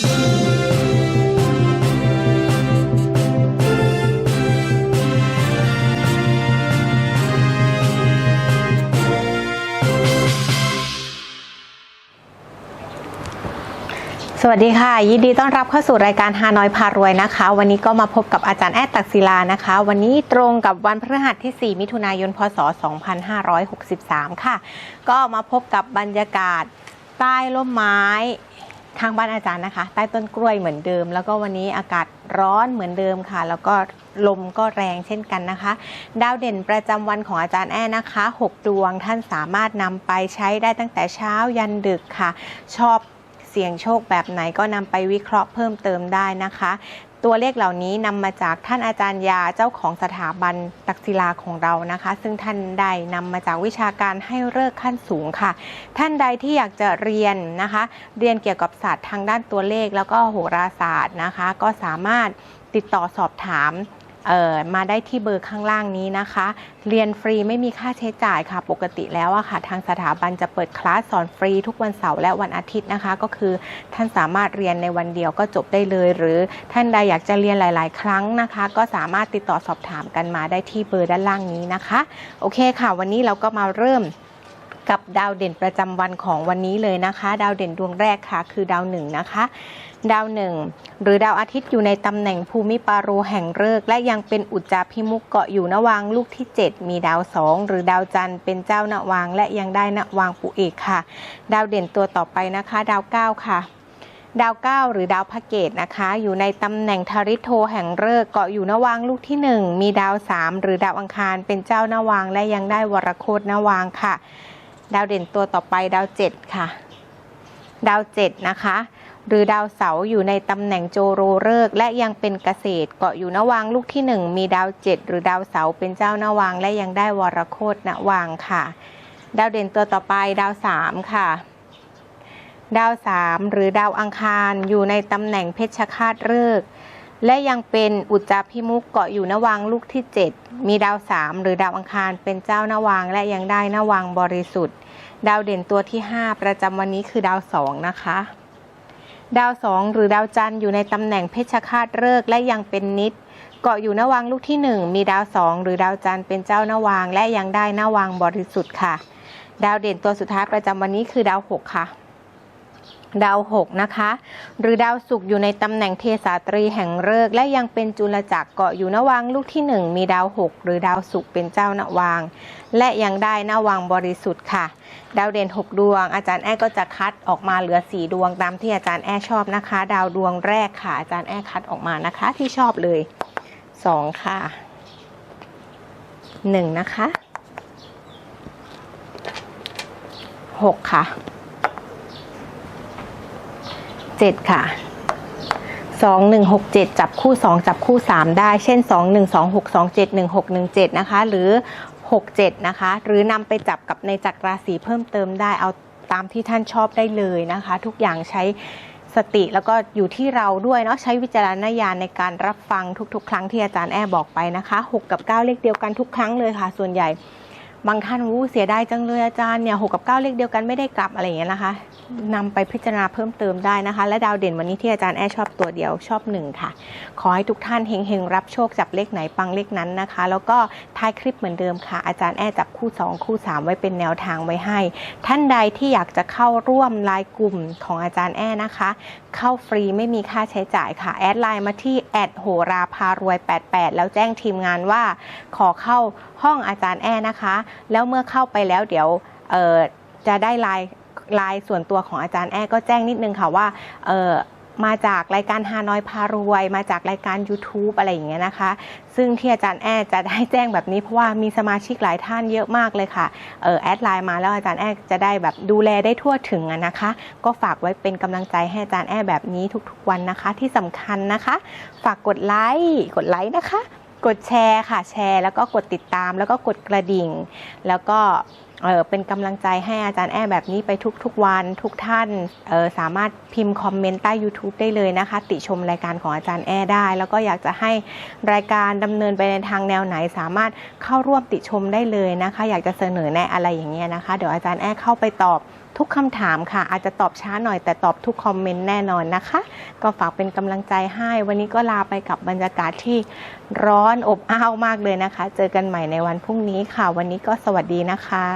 สวัสดีค่ะ ยินดีต้อนรับเข้าสู่รายการฮานอยพารวยนะคะ วันนี้ก็มาพบกับอาจารย์แอดตักศิลานะคะ วันนี้ตรงกับวันพฤหัสที่ 4 มิถุนายน พศ 2563 ค่ะ ก็มาพบกับบรรยากาศใต้ร่มไม้ ทางบ้านอาจารย์นะคะ ใต้ต้นกล้วยเหมือนเดิม แล้วก็วันนี้อากาศร้อนเหมือนเดิมค่ะ แล้วก็ลมก็แรงเช่นกันนะคะ ดาวเด่นประจำวันของอาจารย์แอ้นะคะ 6 ดวงท่านสามารถนำไปใช้ได้ตั้งแต่เช้ายันดึกค่ะ ชอบเสี่ยงโชคแบบไหนก็นำไปวิเคราะห์เพิ่มเติมได้นะคะ ตัวเลขเหล่านี้นำมาจากท่านอาจารย์ยาเจ้าของสถาบันตักศิลาของเรานะคะ ซึ่งท่านได้นำมาจากวิชาการให้เลิกขั้นสูงค่ะ ท่านใดที่อยากจะเรียนนะคะ เรียนเกี่ยวกับศาสตร์ทางด้านตัวเลขแล้วก็โหราศาสตร์นะคะ ก็สามารถติดต่อสอบถาม มาได้ที่เบอร์ข้างล่างนี้นะคะ เรียนฟรีไม่มีค่าใช้จ่ายค่ะ ปกติแล้วอะค่ะ ทางสถาบันจะเปิดคลาสสอนฟรีทุกวันเสาร์และวันอาทิตย์นะคะ ก็คือท่านสามารถเรียนในวันเดียวก็จบได้เลย หรือท่านใดอยากจะเรียนหลาย ๆ ครั้งนะคะ ก็สามารถติดต่อสอบถามกันมาได้ที่เบอร์ด้านล่างนี้นะคะ โอเคค่ะ วันนี้เราก็มาเริ่มกับดาวเด่นประจำวันของวันนี้เลยนะคะ ดาวเด่นดวงแรกค่ะ คือดาวหนึ่งนะคะ ดาวหนึ่งหรือดาวอาทิตย์อยู่ในตำแหน่งภูมิปาโรแห่งฤกษ์และยังเป็นอุจจาพิมุกเกาะอยู่นวางลูกที่ 7 มีดาวสองหรือดาวจันทร์เป็นเจ้านวางและยังได้นวางปุเอกค่ะ ดาวเด่นตัวต่อไปนะคะ ดาวเก้าค่ะดาวเก้าหรือดาวพระเกตนะคะ อยู่ในตำแหน่งทาริโทแห่งฤกษ์เกาะอยู่นวางลูกที่ 1 มีดาวสามหรือดาวอังคารเป็นเจ้านวางและยังได้วรโคตนวางค่ะ ดาวเด่นตัวต่อไปดาวเจ็ดค่ะ ดาวเจ็ดนะคะ หรือดาวเสาร์อยู่ในตำแหน่งโจโรเริกและยังเป็นเกษตรเกาะอยู่นวางลูกที่หนึ่งมีดาวเจ็ดหรือดาวเสาร์เป็นเจ้านวางและยังได้วรโคตนวางค่ะ ดาวเด่นตัวต่อไปดาวสามค่ะดาวสามหรือดาวอังคารอยู่ในตำแหน่งเพชฌฆาตฤกษ์และยังเป็นอุจจาพิมุกเกาะอยู่นวางลูกที่ 7 มีดาวสามหรือดาวอังคารเป็นเจ้านวางและยังได้นวางบริสุทธิ์ ดาวเด่นตัวที่ 5 ประจำวันนี้คือดาวสองนะคะ ดาวสองหรือดาวจันทร์อยู่ในตำแหน่งเพชฌฆาตฤกษ์และยังเป็นนิด เกาะอยู่นวังลูกที่ 1 มีดาวสองหรือดาวจันทร์เป็นเจ้านวางและยังได้นวังบริสุทธิ์ค่ะ ดาวเด่นตัวสุดท้ายประจำวันนี้คือดาวหกค่ะ ดาวหกนะคะ หรือดาวศุกร์อยู่ในตำแหน่งเทสาตรีแห่งฤกษ์และยังเป็นจุลจักรเกาะอยู่นวางลูกที่หนึ่งมีดาวหกหรือดาวศุกร์เป็นเจ้านวางและยังได้นวางบริสุทธิ์ค่ะ ดาวเด่น 6 ดวง อาจารย์แอ้ก็จะคัดออกมาเหลือ 4 ดวงตามที่อาจารย์แอ้ชอบนะคะ ดาวดวงแรกค่ะ อาจารย์แอ้คัดออกมานะคะ ที่ชอบเลย 2 ค่ะ 1 นะคะ 6 ค่ะ 7 ค่ะ 2 1 6 7 จับคู่ 2 จับคู่ 3 ได้ เช่น 2 1 2 6 2 7 1 6 1 7 นะคะ หรือ 6 7 นะคะ หรือนำไปจับกับในจักรราศีเพิ่มเติมได้ เอาตามที่ท่านชอบได้เลยนะคะ ทุกอย่างใช้สติแล้วก็อยู่ที่เราด้วยเนาะใช้วิจารณญาณในการรับฟังทุกๆ ครั้งที่อาจารย์แอ้บอกไปนะคะ 6 กับ 9 เลขเดียวกันทุกครั้งเลยค่ะ ส่วนใหญ่ บางท่านวู้เสียดายจังเลยอาจารย์เนี่ยหกกับเก้าเลขเดียวกันไม่ได้กลับอะไรอย่างเงี้ยนะคะนำไปพิจารณาเพิ่มเติมได้นะคะ และดาวเด่นวันนี้ที่อาจารย์แอชอบตัวเดียวชอบหนึ่งค่ะ ขอให้ทุกท่านเฮงๆรับโชคจับเลขไหนปังเลขนั้นนะคะ แล้วก็ท้ายคลิปเหมือนเดิมค่ะ อาจารย์แอจับคู่ 2 คู่ 3 ไว้เป็นแนวทางไว้ให้ ท่านใดที่อยากจะเข้าร่วมไลน์กลุ่มของอาจารย์แอนะคะ เข้าฟรีไม่มีค่าใช้จ่ายค่ะแอดไลน์มาที่แอดโหราพารวย 88 แล้วแจ้งทีมงานว่า ขอเข้าห้องอาจารย์แอนะคะแล้วเมื่อเข้าไปแล้วเดี๋ยวจะได้ไลน์ไลน์ส่วนตัวของอาจารย์แอก็แจ้งนิดนึงค่ะว่ามาจากรายการฮานอยพารวย มาจากรายการ YouTube อะไรอย่างเงี้ยนะคะ ซึ่งที่อาจารย์แอจะได้แจ้งแบบนี้เพราะว่ามีสมาชิกหลายท่านเยอะมากเลยค่ะเออแอดไลน์มาแล้วอาจารย์แอจะได้แบบดูแลได้ทั่วถึงอะนะคะ ก็ฝากไว้เป็นกำลังใจให้อาจารย์แอแบบนี้ทุกๆวันนะคะ ที่สำคัญนะคะ ฝากกดไลค์กดไลค์นะคะ กดแชร์ค่ะแชร์ แล้วก็กดติดตาม แล้วก็กดกระดิ่ง แล้วก็ เออเป็นกำลังใจให้อาจารย์แอ้แบบนี้ไปทุกๆวันทุกท่านออสามารถพิมพ์คอมเมนต์ใต้ YouTube ได้เลยนะคะ ติชมรายการของอาจารย์แอ้ได้ แล้วก็อยากจะให้รายการดำเนินไปในทางแนวไหน สามารถเข้าร่วมติชมได้เลยนะคะ อยากจะเสนอแนะอะไรอย่างเงี้ยนะคะ เดี๋ยวอาจารย์แอ้เข้าไปตอบทุกคำถามค่ะ อาจจะตอบช้าหน่อยแต่ตอบทุกคอมเมนต์แน่นอนนะคะ ก็ฝากเป็นกำลังใจให้ วันนี้ก็ลาไปกับบรรยากาศที่ร้อนอบอ้าวมากเลยนะคะ เจอกันใหม่ในวันพรุ่งนี้ค่ะ วันนี้ก็สวัสดีนะคะ